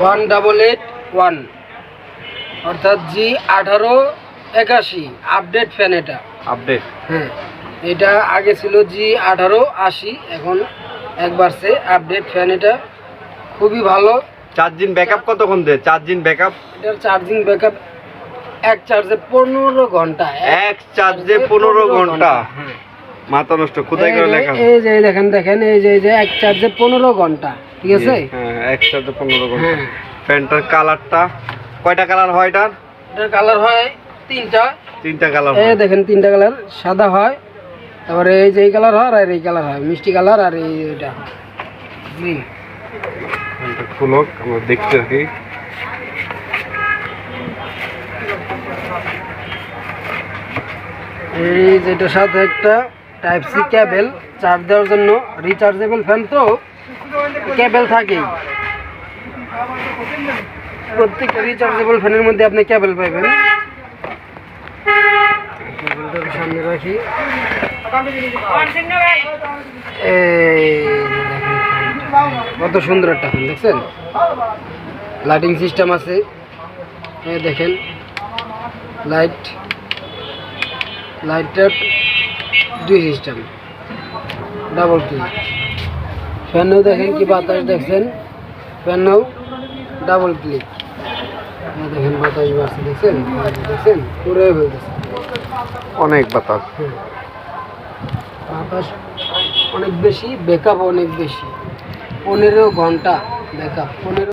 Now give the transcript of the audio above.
One double eight one অর্থাৎ G আঠারো একাশি। আপডেট ফ্যান এটা। আপডেট। হ্যাঁ এটা আগে ছিল জি আঠারো আশি এখন একবার সে আপডেট ফ্যান এটা। খুবই ভালো। চার্জিং ব্যাকআপ কতক্ষণ দেয়? Charging backup? এটার চার্জিং ব্যাকআপ এক চার্জে পনেরো ঘণ্টা। এক চার্জে পনেরো ঘণ্টা। হ্যাঁ। মাথা নষ্ট কোথায় করে লেখা? এই যে দেখেন দেখেন এই যে এই যে এক চার্জে পনেরো ঘণ্টা। ঠিক আছে হ্যাঁ এক চার্জে পনেরো ঘণ্টা। হ্যাঁ। প্যান্টটার কালারটা কয়টা কালার হয় এটার? এটার কালার হয় তিনটা। তিনটা কালার এই দেখেন তিনটা কালার সাদা হয় তারপরে এই যে এই কালার হয় আর এই কালার হয় মিষ্টি কালার আর এই এটা গ্রিন প্যান্টটা আমরা দেখতে থাকি। এই যেটার সাথে একটা টাইপ সি ক্যাবেল চার্জ দেওয়ার জন্য রিচার্জেবল ফ্যান তো ক্যাবেল থাকেই প্রত্যেকটা রিচার্জেবল ফ্যানের মধ্যে আপনি পাবেন ক্যাবেলটাকে সামনে রাখি। কত সুন্দর একটা ফ্যান দেখছেন? লাইটিং সিস্টেম আছে। দেখেন। লাইট লাইটটার দুই সিস্টেম ডাবল ক্লিক ফ্যানেও দেখেন কি বাতাস দেখছেন? ফ্যানেও ডাবল ক্লিক দেখেন বাতাস বাড়ছে দেখছেন? দেখছেন? পুরো ফেলতেছে অনেক বাতাস। বাতাস অনেক বেশি ব্যাকআপ অনেক বেশি। পনেরো ঘণ্টা ব্যাকআপ পনেরো